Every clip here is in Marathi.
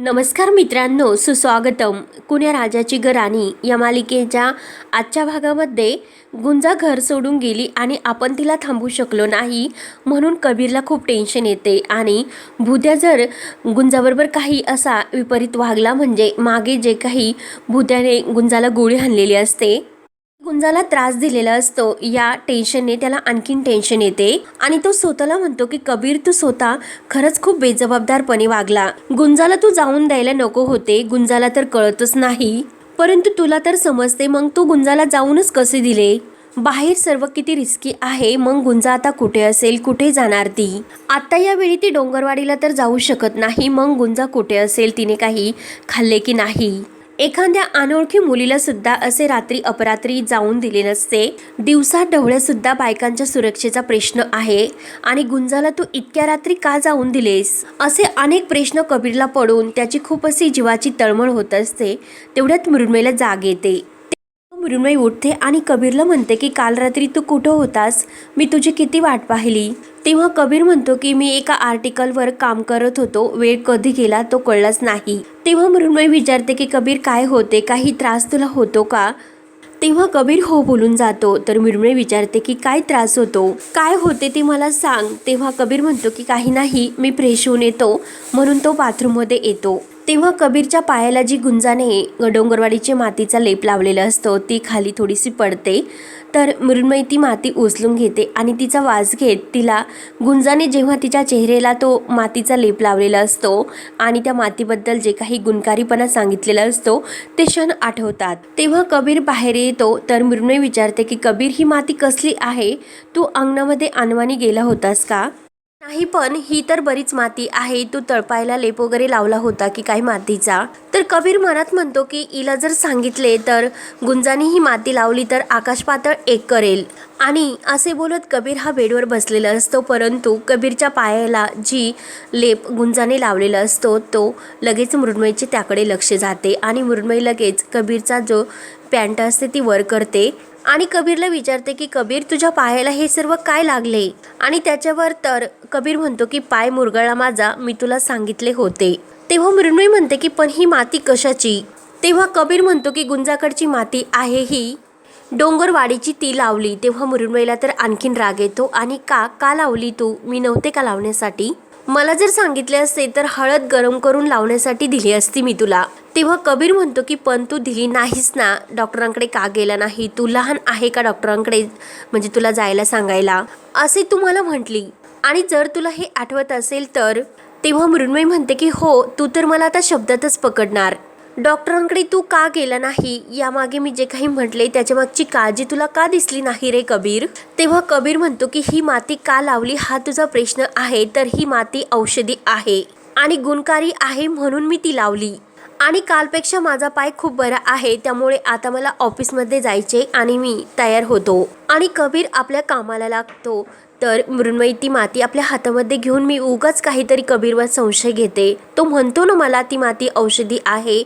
नमस्कार मित्रांनो सुस्वागतम. कुण्या राजाची गराणी या मालिकेच्या आजच्या भागामध्ये गुंजा घर सोडून गेली आणि आपण तिला थांबू शकलो नाही म्हणून कबीरला खूप टेन्शन येते आणि भुत्या जर गुंजाबरोबर काही असा विपरीत वागला म्हणजे मागे जे काही भुत्याने गुंजाला गोळी हाणलेली असते गुंजाला त्रास दिलेला असतो. या टेन्शनने त्याला आणखीन टेन्शन येते. आणि तो स्वतःला म्हणतो की कबीर तू स्वतः खरंच खूप बेजबाबदारपणे वागला. गुंजाला तू जाऊन द्यायला नको होते. गुंजाला तर कळतच नाही. परंतु तुला तर समजते मग तू गुंजाला जाऊनच कसे दिले? बाहेर सर्व किती रिस्की आहे मग गुंजा आता कुठे असेल कुठे जाणार ती? आता यावेळी ती डोंगरवाडीला तर जाऊ शकत नाही मग गुंजा कुठे असेल तिने काही खाल्ले की नाही? एखाद्या अनोळखी मुलीला सुद्धा असे रात्री अपरात्री जाऊन दिले नसते. दिवसा ढवळ्या सुद्धा बायकांच्या सुरक्षेचा प्रश्न आहे. आणि गुंजाला तू इतक्या रात्री का जाऊन दिलेस? असे अनेक प्रश्न कबीरला पडून त्याची खूप अशी जीवाची तळमळ होत असते. तेवढ्यात मृण्मेला जाग येते. मृण्मयी उठते आणि कबीरला म्हणते की काल रात्री तू कुठं होतास? मी तुझी किती वाट पाहिली? तेव्हा कबीर म्हणतो की मी एका आर्टिकलवर काम करत होतो. वेळ कधी गेला तो कळलाच नाही. तेव्हा मृण्मयी विचारते की कबीर काय होते? काही त्रास तुला होतो का? तेव्हा कबीर हो बोलून जातो. तर मृण्मयी विचारते की काय त्रास होतो? काय होते ते मला सांग. तेव्हा कबीर म्हणतो की काही नाही. मी फ्रेश होऊन येतो. म्हणून तो बाथरूममध्ये येतो. तेव्हा कबीरच्या पायाला जी गुंजाने डोंगरवाडीचे मातीचा लेप लावलेला असतो ती खाली थोडीशी पडते. तर मृण्मयी ती माती उचलून घेते आणि तिचा वास घेत तिला गुंजाने जेव्हा तिच्या चेहऱ्याला तो मातीचा लेप लावलेला असतो आणि त्या मातीबद्दल जे काही गुणकारीपणा सांगितलेला असतो ते क्षण आठवतात. तेव्हा कबीर बाहेर येतो तर मृण्मयी विचारते की कबीर ही माती कसली आहे? तू अंगणामध्ये अनवाणी गेला होतास का? नाही पण ही तर बरीच माती आहे. तू तळपायला लेप वगैरे लावला होता की काही मातीचा. तर कबीर मनात म्हणतो की हिला जर सांगितले तर गुंजाने ही माती लावली तर आकाश पातळ एक करेल. आणि असे बोलत कबीर हा बेडवर बसलेला असतो परंतु कबीरच्या पायाला जी लेप गुंजाने लावलेला असतो तो लगेच मृण्मयीचे त्याकडे लक्ष जाते आणि मृण्मयी लगेच कबीरचा जो पॅन्ट असते ती वर करते. आणि कबीरला विचारते की कबीर तुझ्या पायाला हे सर्व काय लागले? आणि त्याच्यावर तर कबीर म्हणतो की पाय मुरगळा माझा मी तुला सांगितले होते. तेव्हा मृण्मयी म्हणते की पण ही माती कशाची? तेव्हा कबीर म्हणतो की गुंजाकडची माती आहे ही. डोंगरवाडीची ती लावली. तेव्हा मृण्मयीला तर आणखीन राग येतो आणि का का लावली तू? मी नव्हते का लावण्यासाठी? मला जर सांगितले असते तर हळद गरम करून लावण्यासाठी दिली असती मी तुला. तेव्हा कबीर म्हणतो की पण तू दिली नाहीस ना. डॉक्टरांकडे का गेला नाही? तू लहान आहे का डॉक्टरांकडे? म्हणजे तुला जायला सांगायला. असे तू मला म्हटली. आणि जर तुला हे आठवत असेल तर तेव्हा मृण्मयी म्हणते की हो तू तर मला आता शब्दातच पकडणार. डॉक्टरांकडे तू का गेला नाही? यामागे मी जे काही म्हटले त्याच्यामागची काळजी तुला का दिसली नाही रे कबीर? तेव्हा कबीर म्हणतो की ही माती का लावली? हा तुझा प्रश्न आहे तर ही माती औषधी आहे आणि गुणकारी आहे म्हणून मी ती लावली. आणि कालपेक्षा माझा पाय खूप बरा आहे त्यामुळे आता मला ऑफिसमध्ये जायचे आणि मी तयार होतो. आणि कबीर आपल्या कामाला लागतो. तर मृण्मयी ती माती आपल्या हातामध्ये घेऊन मी उगाच काहीतरी कबीरवर संशय घेते. तो म्हणतो ना मला ती माती औषधी आहे.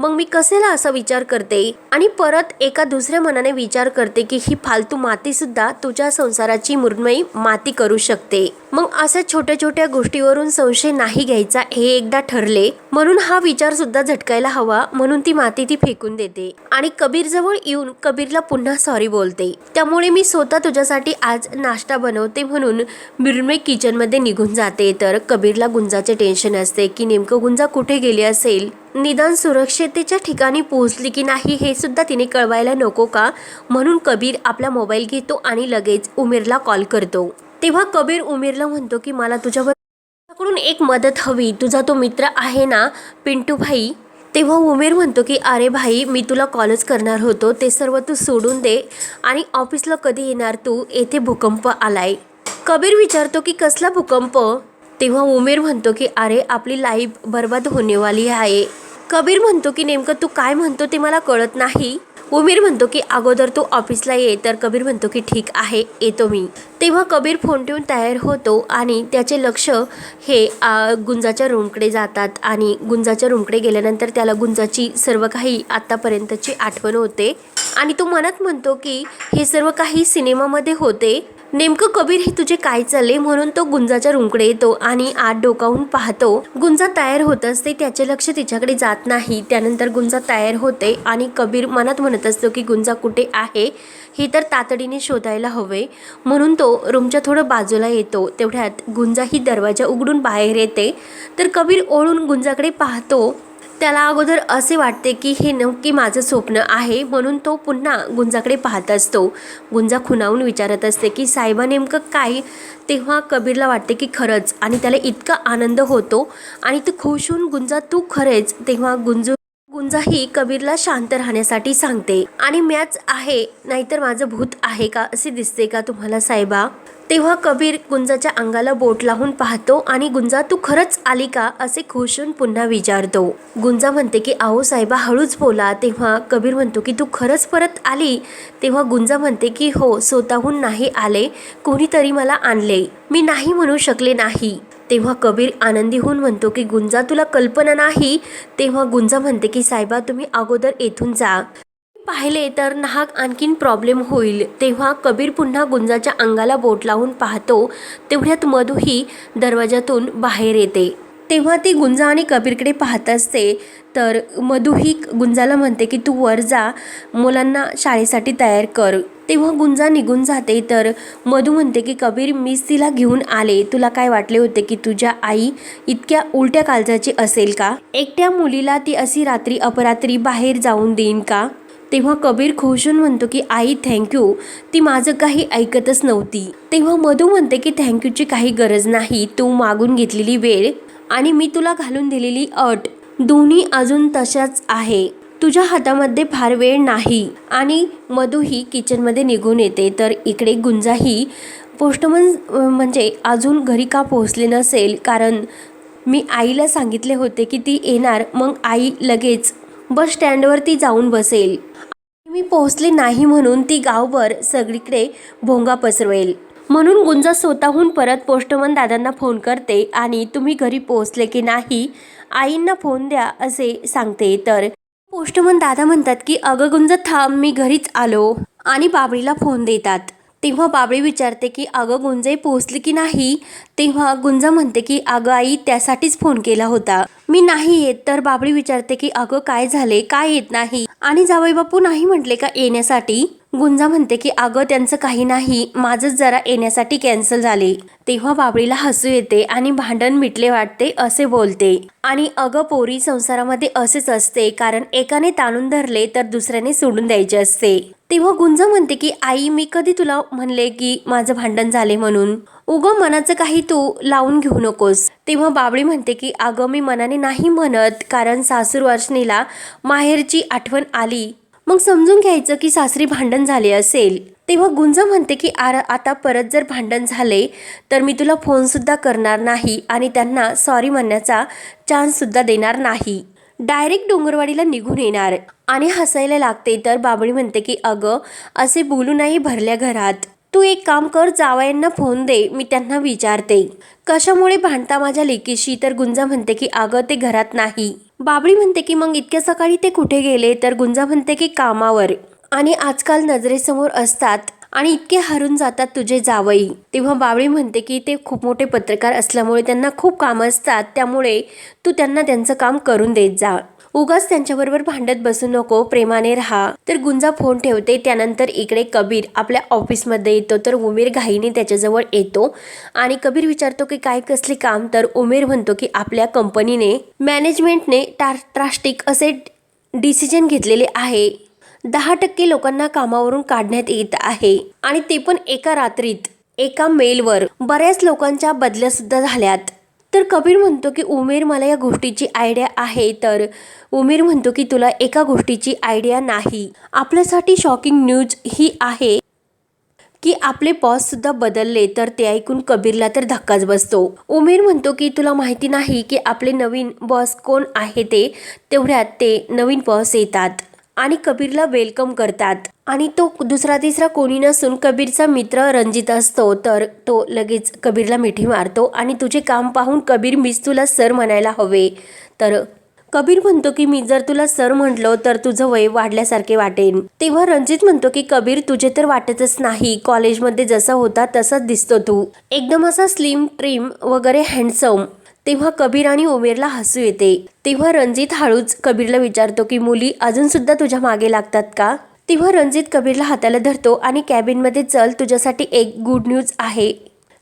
मग मी कसेला असा विचार करते? आणि परत एका दुसऱ्या मनाने विचार करते की ही फालतू माती सुद्धा तुझ्या संसाराची मृण्मयी माती करू शकते. मग अशा छोट्या छोट्या गोष्टीवरून संशय नाही घ्यायचा हे एकदा ठरले. म्हणून हा विचार सुद्धा झटकायला हवा म्हणून ती माती ती फेकून देते. आणि कबीर जवळ येऊन कबीरला पुन्हा सॉरी बोलते. त्यामुळे मी स्वतः तुझ्यासाठी आज नाश्ता बनवते म्हणून मृण्मय किचनमध्ये निघून जाते. तर कबीरला गुंजाचे टेन्शन असते की नेमकं गुंजा कुठे गेली असेल? निदान सुरक्षिततेच्या ठिकाणी पोहोचली की नाही हे सुद्धा तिने कळवायला नको का? म्हणून कबीर आपला मोबाईल घेतो आणि लगेच उमेरला कॉल करतो. तेव्हा कबीर उमेरला म्हणतो की मला तुझ्यावर तुझ्याकडून एक मदत हवी. तुझा तो मित्र आहे ना पिंटू भाई तेव्हा उमेर म्हणतो की अरे भाई मी तुला कॉलच करणार होतो. ते सर्व तू सोडून दे आणि ऑफिसला कधी येणार तू? येथे भूकंप आलाय. कबीर विचारतो की कसला भूकंप? तेव्हा उमेर म्हणतो की अरे आपली लाईफ बर्बाद होणेवाली आहे. कबीर म्हणतो की नेमकं तू काय म्हणतो ते मला कळत नाही. उमेर म्हणतो की अगोदर तू ऑफिसला ये तर कबीर म्हणतो की ठीक आहे येतो मी. तेव्हा कबीर फोन ठेवून तयार होतो आणि त्याचे लक्ष हे गुंजाच्या रूमकडे जातात आणि गुंजाच्या रूमकडे गेल्यानंतर त्याला गुंजाची सर्व काही आत्तापर्यंतची आठवण होते. आणि तो मनात म्हणतो की हे सर्व काही सिनेमामध्ये होते. नेमकं कबीर हे तुझे काय चालले म्हणून तो गुंजाच्या रूमकडे येतो आणि आत डोकावून पाहतो गुंजा तयार होत असते त्याचे लक्ष तिच्याकडे जात नाही. त्यानंतर गुंजा तयार होते आणि कबीर मनात म्हणत असतो की गुंजा कुठे आहे? हे तर तातडीने शोधायला हवे. म्हणून तो रूमच्या थोडं बाजूला येतो. तेवढ्यात गुंजा ही दरवाजा उघडून बाहेर येते. तर कबीर ओळून गुंजाकडे पाहतो त्याला अगोदर असे वाटते की हे नक्की माझं स्वप्न आहे म्हणून तो पुन्हा गुंजाकडे पाहत असतो. गुंजा खुणावून विचारत असते की साहेबा नेमकं काय? तेव्हा कबीरला वाटते की खरंच आणि त्याला इतका आनंद होतो आणि ते खुश होऊन गुंजा तू खरेच? तेव्हा गुंजू गुंजाही कबीरला शांत राहण्यासाठी सांगते आणि मॅच आहे नाहीतर माझं भूत आहे का? असे दिसते का तुम्हाला साहेबा? तेव्हा कबीर गुंजाच्या अंगाला बोट लावून पाहतो आणि गुंजा तू खरंच आली का? असे खुश होऊन पुन्हा विचारतो. गुंजा म्हणते की आहो साहेबा हळूच बोला. तेव्हा कबीर म्हणतो की तू खरंच परत आली? तेव्हा गुंजा म्हणते की हो स्वतःहून नाही आले. कोणीतरी मला आणले. मी नाही म्हणू शकले नाही. तेव्हा कबीर आनंदी होऊन म्हणतो की गुंजा तुला कल्पना नाही? तेव्हा गुंजा म्हणते की साहेबा तुम्ही अगोदर येथून जा. पाहिले तर नाहक आणखीन प्रॉब्लेम होईल. तेव्हा कबीर पुन्हा गुंजाच्या अंगाला बोट लावून पाहतो. तेवढ्यात मधूही दरवाजातून बाहेर येते. तेव्हा ती गुंजा आणि कबीरकडे पाहत असते. तर मधूही गुंजाला म्हणते की तू वर जा. मुलांना शाळेसाठी तयार कर. तेव्हा गुंजा निघून जाते. तर मधू म्हणते की कबीर मीच तिला घेऊन आले. तुला काय वाटले होते की तुझ्या आई इतक्या उलट्या काळजाची असेल का? एकट्या मुलीला ती अशी रात्री अपरात्री बाहेर जाऊन देईन का? तेव्हा कबीर खुशून म्हणतो की आई थँक्यू ती माझं काही ऐकतच नव्हती. तेव्हा मधू म्हणते की थँक्यूची काही गरज नाही. तू मागून घेतलेली वेळ आणि मी तुला घालून दिलेली अट. दोन्ही अजून तशाच आहे. तुझ्या हातामध्ये फार वेळ नाही. आणि मधूही किचनमध्ये निघून येते. तर इकडे गुंजाही पोस्टमन म्हणजे अजून घरी का पोहोचले नसेल? कारण मी आईला सांगितले होते की ती येणार. मग आई लगेच बस स्टँडवरती जाऊन बसेल. मी पोहोचले नाही म्हणून ती गावभर सगळीकडे भोंगा पसरवेल. म्हणून गुंजा स्वतःहून परत पोस्टमन दादांना फोन करते आणि तुम्ही घरी पोहोचले की नाही आईंना फोन द्या असे सांगते. तर पोस्टमन दादा म्हणतात की अगं गुंज थांब मी घरीच आलो. आणि बाबळीला फोन देतात. तेव्हा बाबळी विचारते की अगं गुंजाई पोहोचली की नाही? तेव्हा गुंजा म्हणते की अगं आई त्यासाठीच फोन केला होता. मी नाही येत. तर बाबळी विचारते की अगं काय झाले? काय येत नाही? आणि जावई बापू नाही म्हटले का येण्यासाठी? गुंजा म्हणते की अगं त्यांचं काही नाही. माझंच जरा येण्यासाठी कॅन्सल झाले. तेव्हा बाबळीला हसू येते आणि भांडण मिटले वाटते असे बोलते. आणि अगं पोरी संसारामध्ये असेच असते. कारण एकाने ताणून धरले तर दुसऱ्याने सोडून द्यायचे असते. तेव्हा गुंजा म्हणते की आई मी कधी तुला म्हणले की माझं भांडण झाले म्हणून? उगं मनाचं काही तू लावून घेऊ नकोस. तेव्हा बाबळी म्हणते की अगं मी मनाने नाही म्हणत. कारण सासूर वर्षणीला माहेरची आठवण आली. मग समजून घ्यायचं की सासरी भांडण झाले असेल. तेव्हा गुंज म्हणते की आर आता परत जर भांडण झाले तर मी तुला फोनसुद्धा करणार नाही आणि त्यांना सॉरी म्हणण्याचा चान्ससुद्धा देणार नाही. डायरेक्ट डोंगरवाडीला निघून येणार. आणि हसायला लागते तर बाबळी म्हणते की अगं असे बोलू नाही भरल्या घरात. तू एक काम कर जावयांना फोन दे मी त्यांना विचारते. कशामुळे भांडता माझ्या लेकीशी? तर गुंजा म्हणते की अगं ते घरात नाही. बाबळी म्हणते की मग इतक्या सकाळी ते कुठे गेले? तर गुंजा म्हणते की कामावर. आणि आजकाल नजरेसमोर असतात आणि इतके हरून जातात तुझे जावई. तेव्हा बावळी म्हणते की ते खूप मोठे पत्रकार असल्यामुळे त्यांना खूप कामं असतात. त्यामुळे तू त्यांना त्यांचं काम करून देत जा. उगाच त्यांच्याबरोबर भांडत बसू नको प्रेमाने राहा. तर गुंजा फोन ठेवते त्यानंतर इकडे कबीर आपल्या ऑफिसमध्ये येतो. तर उमेर घाईने त्याच्याजवळ येतो आणि कबीर विचारतो की काय कसले काम? तर उमेर म्हणतो की आपल्या कंपनीने मॅनेजमेंटने ट्रास्टिक असे डिसिजन घेतलेले आहे. दहा टक्के लोकांना कामावरून काढण्यात येत आहे आणि ते पण एका रात्रीत एका मेलवर. बऱ्याच लोकांच्या बदल्या सुद्धा झाल्यात. तर कबीर म्हणतो की उमेर मला या गोष्टीची आयडिया आहे तर उमेर म्हणतो की तुला एका गोष्टीची आयडिया नाही. आपल्यासाठी शॉकिंग न्यूज ही आहे की आपले बॉससुद्धा बदलले तर ते ऐकून कबीरला तर धक्काच बसतो. उमेर म्हणतो की तुला माहिती नाही की आपले नवीन बॉस कोण आहे ते? तेवढ्यात ते नवीन बॉस येतात. आणि कबीरला वेलकम करतात. आणि तो दुसरा तिसरा कोणी नसून कबीरचा मित्र रणजित असतो. तर तो लगेच कबीरला मिठी मारतो आणि तुझे काम पाहून कबीर मीच तुला सर म्हणायला हवे. तर कबीर म्हणतो की मी जर तुला सर म्हटलो तर तुझं वय वाढल्यासारखे वाटेन. तेव्हा रणजित म्हणतो की कबीर तुझे तर वाटतच नाही. कॉलेजमध्ये जसा होता तसाच दिसतो तू. एकदम असा स्लिम ट्रिम वगैरे हँडसम तेव्हा कबीर आणि उमेरला हसू येते. तेव्हा रणजित हळूच कबीरला विचारतो की मुली अजून सुद्धा तुझ्या मागे लागतात का? तेव्हा रणजित कबीरला हाताला धरतो आणि कॅबिनमध्ये चल तुझ्यासाठी एक गुड न्यूज आहे.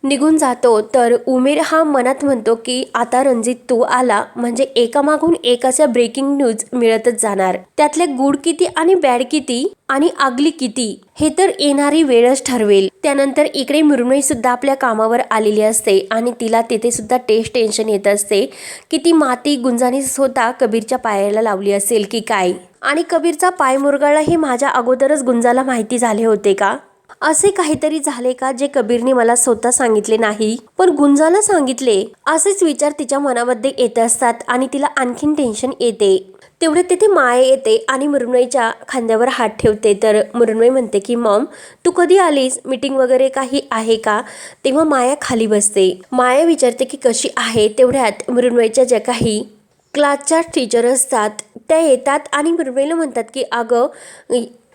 निघून जातो. तर उमेर हा मनात म्हणतो की आता रणजित तू आला. म्हणजे एकामागून एक अशा ब्रेकिंग न्यूज मिळतच जाणार. त्यातले गुड किती आणि बॅड किती आणि आगली किती हे तर येणारी वेळच ठरवेल. त्यानंतर इकडे मृण्मयी सुद्धा आपल्या कामावर आलेली असते आणि तिला तिथे सुद्धा टेस्ट टेन्शन येत असते की ती माती गुंजाने स्वतः कबीरच्या पायाला लावली असेल की काय? आणि कबीरचा पाय मुरगळला हे माझ्या अगोदरच गुंजाला माहिती झाले होते का? असे काहीतरी झाले का जे कबीरने मला स्वतः सांगितले नाही? पण गुंजाला सांगितले. असेच विचार तिच्या मनामध्ये येत असतात आणि तिला आणखीन टेन्शन येते. तेवढे तिथे माया येते आणि मृण्मयीच्या खांद्यावर हात ठेवते. तर मृण्मयी म्हणते की मॉम तू कधी आलीस? मीटिंग वगैरे काही आहे का? तेव्हा माया खाली बसते. माया विचारते की कशी आहे? तेवढ्यात मृण्मयीच्या ज्या काही क्लासच्या टीचर असतात त्या येतात आणि मृण्मयीला म्हणतात की अगं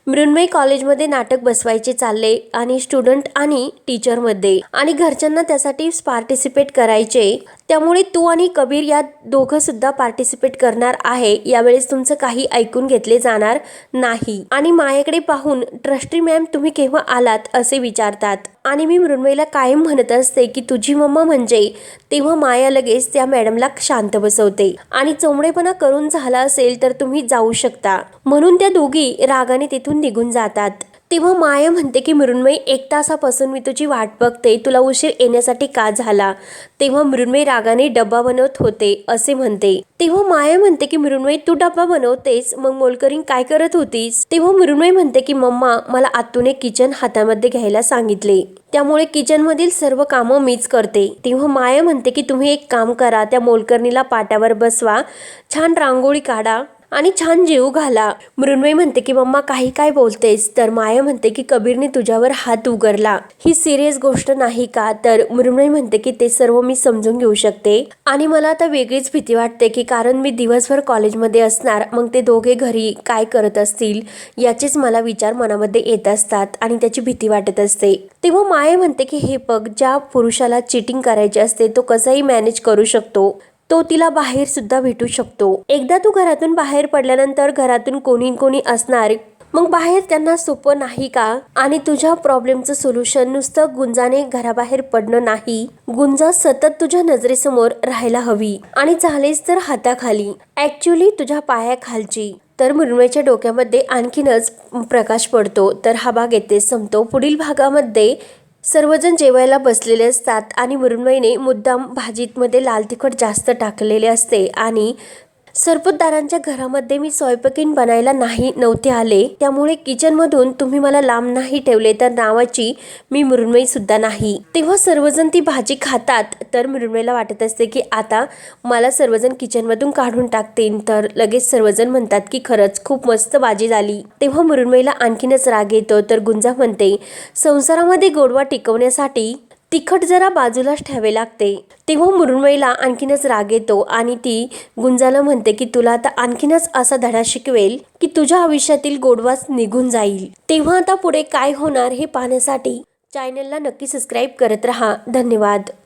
मृण्मयी कॉलेजमध्ये नाटक बसवायचे चालले आणि स्टुडंट आणि टीचरमध्ये. आणि घरच्यांना त्यासाठी पार्टिसिपेट करायचे. त्यामुळे तू आणि कबीर या दोघंसुद्धा पार्टिसिपेट करणार आहे. यावेळेस तुमचं काही ऐकून घेतले जाणार नाही. आणि मायाकडे पाहून ट्रस्टी मॅम तुम्ही केव्हा आलात? असे विचारतात. आणि मी मृण्मयीला कायम म्हणत असते की तुझी मम्मा म्हणजे तेव्हा माया लगेच त्या मॅडमला शांत बसवते. आणि चोमडेपणा करून झाला असेल तर तुम्ही जाऊ शकता. म्हणून त्या दोघी रागाने तिथून निघून जातात. तेव्हा माया म्हणते की मृण्मयी एक तासापासून मी तुझी वाट बघते. तुला उशीर येण्यासाठी का झाला? तेव्हा मृण्मयी रागाने डब्बा बनवत होते असे म्हणते. तेव्हा माया म्हणते की मृण्मयी तू डब्बा बनवतेस. मग मोलकरीण काय करत होतीस? तेव्हा मृण्मयी म्हणते की मम्मा मला आतून किचन हातामध्ये घ्यायला सांगितले. त्यामुळे किचनमधील सर्व कामं मीच करते. तेव्हा माया म्हणते की तुम्ही एक काम करा. त्या मोलकर्णीला पाट्यावर बसवा. छान रांगोळी काढा. आणि छान जीव घाला. मृण्मयी म्हणते की मम्मा काही काय बोलतेस? तर माया म्हणते की कबीरने तुझ्यावर हात उगरला ही सिरियस गोष्ट नाही का? तर मृण्मयी म्हणते की ते सर्व मी समजून घेऊ शकते. आणि मला आता वेगळीच भीती वाटते की कारण मी दिवसभर कॉलेजमध्ये असणार मग ते दोघे घरी काय करत असतील याचेच मला विचार मनामध्ये येत असतात आणि त्याची भीती वाटत असते. तेव्हा माया म्हणते की हे बघ ज्या पुरुषाला चिटिंग करायची असते तो कसाही मॅनेज करू शकतो. तो तिला बाहेर सुद्धा भेटू शकतो. एकदा तू घरातून बाहेर पडल्यानंतर घरातून कोणी कोणी असणार. मग बाहेर त्यांना सोपं नाही का? आणि तुझ्या प्रॉब्लेमचं सोल्युशन नुसतं गुंजाने घराबाहेर पडणं नाही. गुंजा सतत तुझ्या नजरेसमोर राहायला हवी. आणि झालेच तर हाताखाली. ऍक्च्युली तुझ्या पायाखालची. तर मृण्मयच्या डोक्यामध्ये आणखीनच प्रकाश पडतो. तर हा भाग येथे संपतो. पुढील भागामध्ये सर्वजण जेवायला बसलेले असतात आणि मृण्मयीने मुद्दाम भाजीतमध्ये लाल तिखट जास्त टाकलेले असते आणि सरपतदारांच्या घरामध्ये मी स्वयंपाकीन बनायला नाही नव्हते आले. त्यामुळे किचनमधून तुम्ही मला लांब नाही ठेवले तर नावाची मी मृण्मयी सुद्धा नाही. तेव्हा सर्वजण ती भाजी खातात तर मृण्मयीला वाटत असते की आता मला सर्वजण किचनमधून काढून टाकतील. तर लगेच सर्वजण म्हणतात की खरंच खूप मस्त भाजी झाली. तेव्हा मृण्मयीला आणखीनच राग येतो तर गुंजा म्हणते संसारामध्ये गोडवा टिकवण्यासाठी तिखट जरा बाजूलाच ठेवावे लागते. तेव्हा मुरुमईला आणखीनच राग येतो आणि ती गुंजाला म्हणते की तुला आता आणखीनच असा धडा शिकवेल की तुझ्या आयुष्यातील गोडवाच निघून जाईल. तेव्हा आता पुढे काय होणार हे पाहण्यासाठी चॅनलला नक्की सबस्क्राईब करत राहा. धन्यवाद.